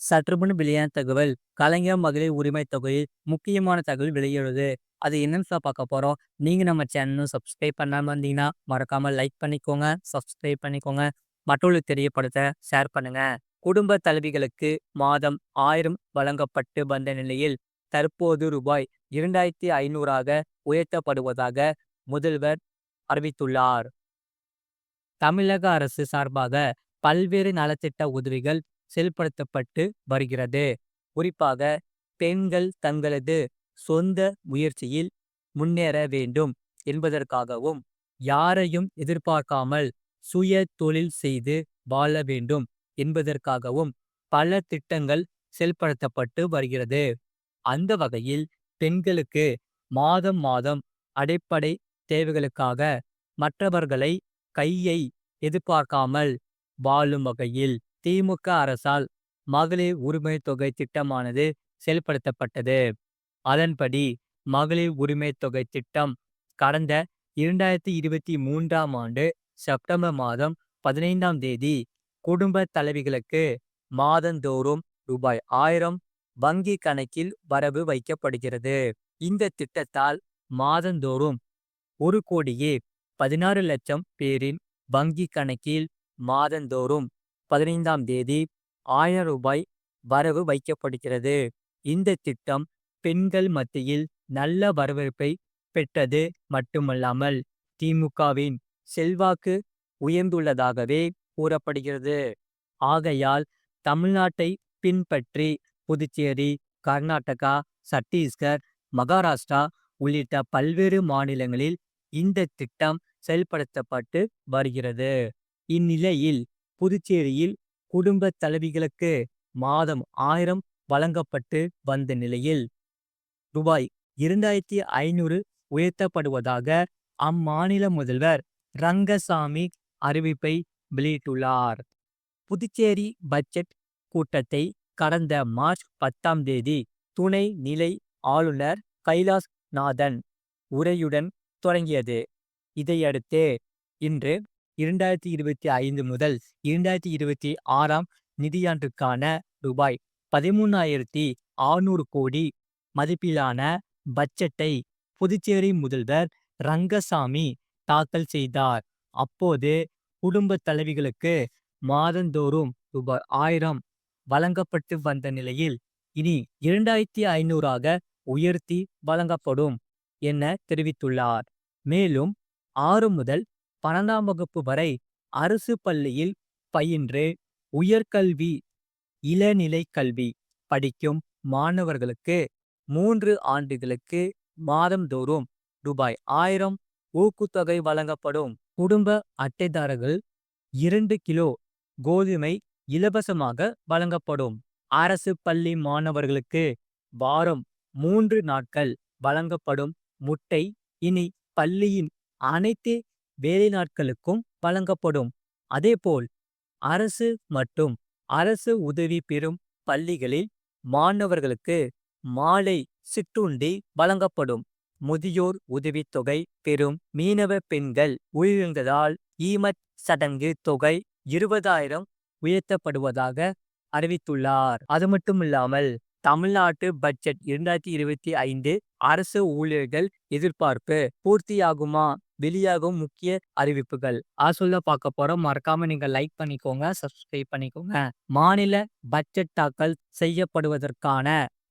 சற்று முன் வெளியான தகவல் கலைஞர் மகளிர் உரிமை தொகையில் முக்கியமான தகவல் வெளியிடுது. அது என்னன்னு சொல்ல பார்க்க போறோம். நீங்க நம்ம சேனலும் சப்ஸ்கிரைப் பண்ணாம இருந்தீங்கன்னா மறக்காம லைக் பண்ணிக்கோங்க சப்ஸ்கிரைப் பண்ணிக்கோங்க. மற்றவர்களுக்கு தெரியப்படுத்த ஷேர் பண்ணுங்க. குடும்ப தலைவிகளுக்கு மாதம் ஆயிரம் வழங்கப்பட்டு வந்த நிலையில் தற்போது ரூபாய் இரண்டாயிரத்தி ஐநூறாக உயர்த்தப்படுவதாக முதல்வர் அறிவித்துள்ளார். தமிழக அரசு சார்பாக பல்வேறு நலத்திட்ட உதவிகள் செயல்படுத்தப்பட்டு வருகிறது. குறிப்பாக பெண்கள் தங்களது சொந்த முயற்சியில் முன்னேற வேண்டும் என்பதற்காகவும் யாரையும் எதிர்பார்க்காமல் சுய தொழில் செய்து வாழ வேண்டும் என்பதற்காகவும் பல திட்டங்கள் செயல்படுத்தப்பட்டு வருகிறது. அந்த வகையில் பெண்களுக்கு மாதம் மாதம் அடிப்படை தேவைகளுக்காக மற்றவர்களை கையை எதிர்பார்க்காமல் வாழும் வகையில் திமுக அரசால் மகளிர் உரிமை தொகை திட்டமானது செயல்படுத்தப்பட்டது. அதன்படி மகளிர் உரிமை தொகை திட்டம் கடந்த இரண்டாயிரத்தி இருபத்தி மூன்றாம் ஆண்டு செப்டம்பர் மாதம் பதினைந்தாம் தேதி குடும்ப தலைவிகளுக்கு மாதந்தோறும் ரூபாய் ஆயிரம் வங்கி கணக்கில் வரவு வைக்கப்படுகிறது. இந்த திட்டத்தால் மாதந்தோறும் ஒரு கோடியே பதினாறு லட்சம் பேரின் வங்கி கணக்கில் மாதந்தோறும் பதினைந்தாம் தேதி ஆயிரம் ரூபாய் வரவு வைக்கப்படுகிறது. இந்த திட்டம் பெண்கள் மத்தியில் நல்ல வரவேற்பை பெற்றது மட்டுமல்லாமல் திமுகவின் செல்வாக்கு உயர்ந்துள்ளதாகவே கூறப்படுகிறது. ஆகையால் தமிழ்நாட்டை பின்பற்றி புதுச்சேரி கர்நாடகா சத்தீஸ்கர் மகாராஷ்டிரா உள்ளிட்ட பல்வேறு மாநிலங்களில் இந்த திட்டம் செயல்படுத்தப்பட்டு வருகிறது. இந்நிலையில் புதுச்சேரியில் குடும்ப தலைவிகளுக்கு மாதம் ஆயிரம் வழங்கப்பட்டு வந்த நிலையில் ரூபாய் இரண்டாயிரத்தி ஐநூறு உயர்த்தப்படுவதாக அம்மாநில முதல்வர் ரங்கசாமி அறிவிப்பை வெளியிட்டுள்ளார். புதுச்சேரி பட்ஜெட் கூட்டத்தை கடந்த மார்ச் பத்தாம் தேதி துணை நிலை ஆளுநர் கைலாஸ் நாதன் உரையுடன் தொடங்கியது. இதையடுத்து இன்று இரண்டாயிரத்தி இருபத்தி ஐந்து முதல் இரண்டாயிரத்தி இருபத்தி ஆறாம் நிதியாண்டுக்கான ரூபாய் பதிமூணாயிரத்தி ஆறுநூறு கோடி மதிப்பிலான பட்ஜெட்டை புதுச்சேரி முதல்வர் ரங்கசாமி தாக்கல் செய்தார். அப்போது குடும்ப தலைவிகளுக்கு மாதந்தோறும் ரூபாய் ஆயிரம் வழங்கப்பட்டு வந்த நிலையில் இனி இரண்டாயிரத்தி ஐநூறாக உயர்த்தி வழங்கப்படும் என தெரிவித்துள்ளார். மேலும் ஆறு முதல் பன்னெண்டாம் வகுப்பு வரை அரசு பள்ளியில் பயின்று உயர்கல்வி இளநிலை கல்வி படிக்கும் மாணவர்களுக்கு மூன்று ஆண்டுகளுக்கு மாதந்தோறும் ரூபாய் ஆயிரம் ஊக்குத்தொகை வழங்கப்படும். குடும்ப அட்டைதாரர்கள் இரண்டு கிலோ கோதுமை இலவசமாக வழங்கப்படும். அரசு பள்ளி மாணவர்களுக்கு வாரம் மூன்று நாட்கள் வழங்கப்படும் முட்டை. இனி பள்ளியின் அனைத்து வேலை நாட்களுக்கும் வழங்கப்படும். அதேபோல் அரசு மற்றும் அரசு உதவி பெறும் பள்ளிகளில் மாணவர்களுக்கு மாலை சிற்றுண்டி வழங்கப்படும். முதியோர் உதவித்தொகை பெறும் மீனவ பெண்கள் உயிரிழந்ததால் ஈமத் சடங்கு தொகை இருபதாயிரம் உயர்த்தப்படுவதாக அறிவித்துள்ளார். அது மட்டுமில்லாமல் தமிழ்நாட்டு பட்ஜெட் இரண்டாயிரத்தி இருபத்தி ஐந்து அரசு ஊழியர்கள் எதிர்பார்ப்பு பூர்த்தியாகுமா வெளியாகும் முக்கிய அறிவிப்புகள். அது சொல்ல பார்க்க போறோம். மறக்காம நீங்க லைக் பண்ணிக்கோங்க. சப்ஸ்கிரைப் பண்ணிக்கோங்க. மாநில பட்ஜெட் தாக்கல் செய்யப்படுவதற்கான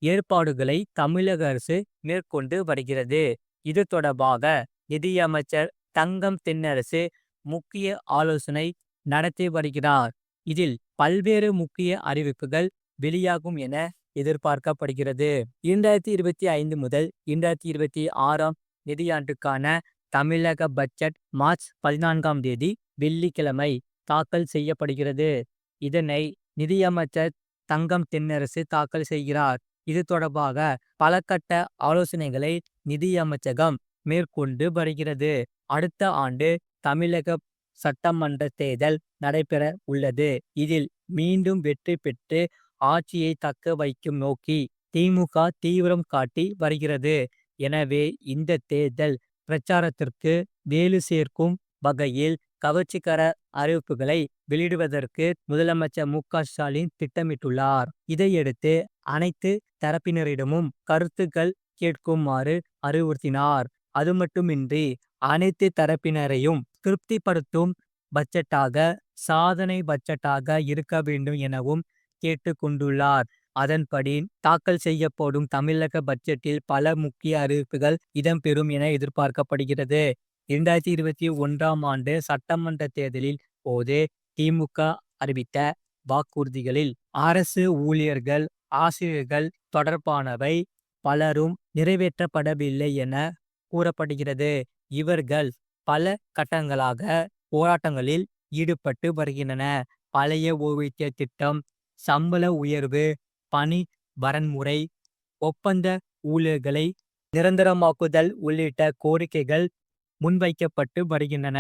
ஏற்பாடுகளை தமிழக அரசு மேற்கொண்டு வருகிறது. இது தொடர்பாக நிதியமைச்சர் தங்கம் தென்னரசு முக்கிய ஆலோசனை நடத்தி வருகிறார். இதில் பல்வேறு முக்கிய அறிவிப்புகள் வெளியாகும் என எதிர்பார்க்கப்படுகிறது. இரண்டாயிரத்தி இருபத்தி ஐந்து முதல் இரண்டாயிரத்தி இருபத்தி ஆறாம் நிதியாண்டுக்கான தமிழக பட்ஜெட் மார்ச் பதினான்காம் தேதி வெள்ளிக்கிழமை தாக்கல் செய்யப்படுகிறது. இதனை நிதியமைச்சர் தங்கம் தென்னரசு தாக்கல் செய்கிறார். இது தொடர்பாக பல கட்ட ஆலோசனைகளை நிதியமைச்சகம் மேற்கொண்டு வருகிறது. அடுத்த ஆண்டு தமிழக சட்டமன்ற தேர்தல் நடைபெற உள்ளது. இதில் மீண்டும் வெற்றி பெற்று ஆட்சியை தக்க வைக்கும் நோக்கி திமுக தீவிரம் காட்டி வருகிறது. எனவே இந்த தேர்தல் பிரச்சாரத்திற்கு வேலு சேர்க்கும் வகையில் கவர்ச்சிகர அறிவிப்புகளை வெளியிடுவதற்கு முதலமைச்சர் மு ஸ்டாலின் திட்டமிட்டுள்ளார். இதையடுத்து அனைத்து தரப்பினரிடமும் கருத்துக்கள் கேட்குமாறு அறிவுறுத்தினார். அதுமட்டுமின்றி அனைத்து தரப்பினரையும் திருப்திப்படுத்தும் பட்ஜெட்டாக சாதனை பட்ஜெட்டாக இருக்க வேண்டும் எனவும் கேட்டுக்கொண்டுள்ளார் அதன்படி தாக்கல் செய்யப்படும் தமிழக பட்ஜெட்டில் பல முக்கிய அறிவிப்புகள் இடம்பெறும் என எதிர்பார்க்கப்படுகிறது. இரண்டாயிரத்தி இருபத்தி ஒன்றாம் ஆண்டு சட்டமன்ற தேர்தலின் போது திமுக அறிவித்த வாக்குறுதிகளில் அரசு ஊழியர்கள் ஆசிரியர்கள் தொடர்பானவை பலரும் நிறைவேற்றப்படவில்லை என கூறப்படுகிறது. இவர்கள் பல கட்டங்களாக போராட்டங்களில் ஈடுபட்டு வருகின்றன. பழைய ஓய்வூதிய திட்டம் சம்பள உயர்வு பணி வரன்முறை ஒப்பந்த ஊழியர்களை நிரந்தரமாக்குதல் உள்ளிட்ட கோரிக்கைகள் முன்வைக்கப்பட்டு வருகின்றன.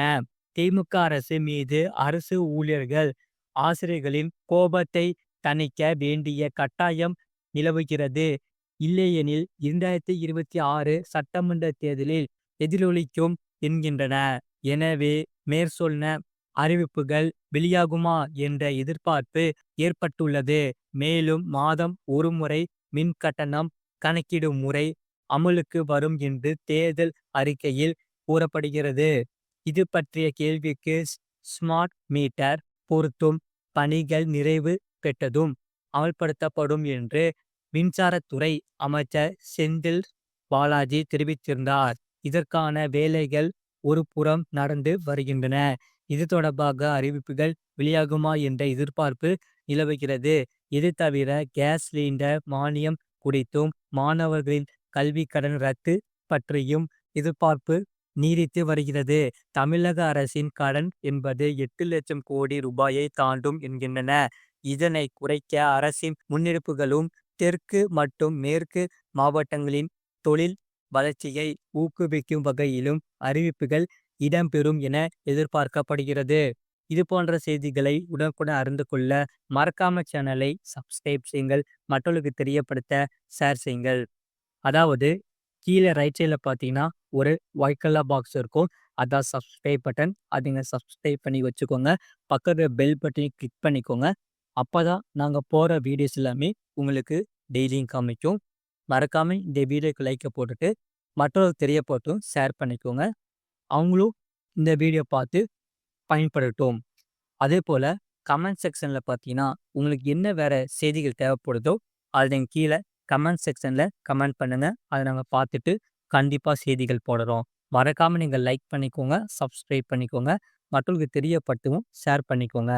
திமுக அரசு மீது அரசு ஊழியர்கள் ஆசிரியர்களின் கோபத்தை தணிக்க வேண்டிய கட்டாயம் நிலவுகிறது. இல்லையெனில் இரண்டாயிரத்தி இருபத்தி ஆறு சட்டமன்ற தேர்தலில் எதிரொலிக்கும் என்கின்றன. எனவே மேற்சொன்ன அறிவிப்புகள் வெளியாகுமா என்ற எதிர்பார்ப்பு ஏற்பட்டுள்ளது. மேலும் மாதம் ஒருமுறை மின்கட்டணம் கணக்கிடும் முறை அமலுக்கு வரும் என்று தேர்தல் அறிக்கையில் கூறப்படுகிறது. இது பற்றிய கேள்விக்கு ஸ்மார்ட் மீட்டர் பொருத்தும் பணிகள் நிறைவு பெற்றதும் அமல்படுத்தப்படும் என்று மின்சாரத்துறை அமைச்சர் செந்தில் பாலாஜி தெரிவித்திருந்தார். இதற்கான வேலைகள் ஒரு புறம் நடந்து வருகின்றன. இது தொடர்பாக அறிவிப்புகள் வெளியாகுமா என்ற எதிர்பார்ப்பு நிலவுகிறது. இது தவிர கேஸ் சிலிண்டர் மானியம் குறித்தும் மாணவர்களின் கல்வி கடன் ரத்து பற்றியும் எதிர்பார்ப்பு நீடித்து வருகிறது. தமிழக அரசின் கடன் என்பது எட்டு லட்சம் கோடி ரூபாயை தாண்டும் என்கின்றன. இதனை குறைக்க அரசின் முன்னெடுப்புகளும் தெற்கு மற்றும் மேற்கு மாவட்டங்களின் தொழில் வளர்ச்சியை ஊக்குவிக்கும் வகையிலும் அறிவிப்புகள் இடம்பெறும் என எதிர்பார்க்கப்படுகிறது. இது போன்ற செய்திகளை உடனுக்குடன் அறிந்து கொள்ள மறக்காம சேனலை சப்ஸ்கிரைப் செய்யுங்கள். மற்றவர்களுக்கு தெரியப்படுத்த ஷேர் செய்யுங்கள். அதாவது கீழே ரைட் சைடில் பார்த்தீங்கன்னா ஒரு ஒயிட் கலர் பாக்ஸ் இருக்கும். அதான் சப்ஸ்கிரைப் பட்டன். அதுங்க சப்ஸ்கிரைப் பண்ணி வச்சுக்கோங்க. பக்கத்தில் பெல் பட்டனையும் கிளிக் பண்ணிக்கோங்க. அப்போ தான் நாங்கள் போகிற வீடியோஸ் எல்லாமே உங்களுக்கு டெய்லியும் காமிக்கும். மறக்காம இந்த வீடியோக்கு லைக்கை போட்டுட்டு மற்றவர்களுக்கு தெரியப்பட்டும் ஷேர் பண்ணிக்கோங்க. அவங்களும் இந்த வீடியோ பார்த்து பயன்படட்டும். அதேபோல கமெண்ட் செக்ஷனில் பார்த்தீங்கன்னா உங்களுக்கு என்ன வேறு செய்திகள் தேவைப்படுதோ அதை எங்கள் கீழே கமெண்ட் செக்ஷனில் கமெண்ட் பண்ணுங்கள் அதை நாங்கள் பார்த்துட்டு கண்டிப்பாக செய்திகள் போடுறோம். மறக்காமல் நீங்கள் லைக் பண்ணிக்கோங்க. சப்ஸ்கிரைப் பண்ணிக்கோங்க. மற்றவங்களுக்கு தெரியப்பட்டும் ஷேர் பண்ணிக்கோங்க.